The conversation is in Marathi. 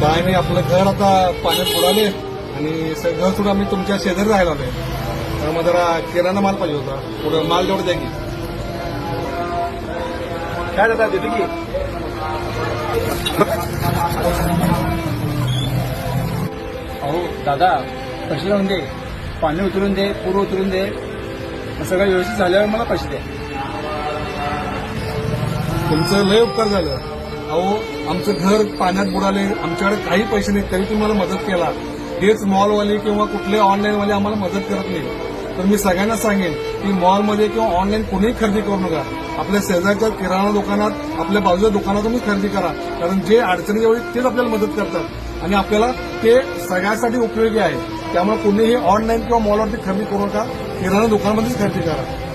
काय नाही आपलं घर आता पाण्यात बुडाले आणि घर सुद्धा आम्ही तुमच्या शेजारी राहायला आलोय. त्यामुळे जरा किराणा माल पाहिजे होता. पुढं माल तेवढं द्या की. काय दादा देते की? अहो दादा कशी लावून दे. पाणी उतरून दे पूर उतरून दे. सगळं व्यवस्थित झाल्यावर मला पैसे द्या. तुमचं लय उपकार झालं. अहो आमचं घर पाण्यात बुडाले आमच्याकडे काही पैसे नाहीत तरी तुम्ही मला मदत केला. हेच मॉलवाले किंवा कुठले ऑनलाईनवाले आम्हाला मदत करत नाही तर मी सगळ्यांना सांगेन की मॉलमध्ये किंवा ऑनलाईन कोणीही खरेदी करू नका. आपल्या शेजारच्या किराणा दुकानात आपल्या बाजूच्या दुकानातूनच खरेदी करा. कारण जे अडचणीच्या वेळी तेच आपल्याला मदत करतात. आणि आपल्याला ते सगळ्यासाठी उपयोगी आहे. त्यामुळे कुणीही ऑनलाईन किंवा मॉलवरती खरेदी करू नका किराणा दुकानामध्येच खरेदी करा.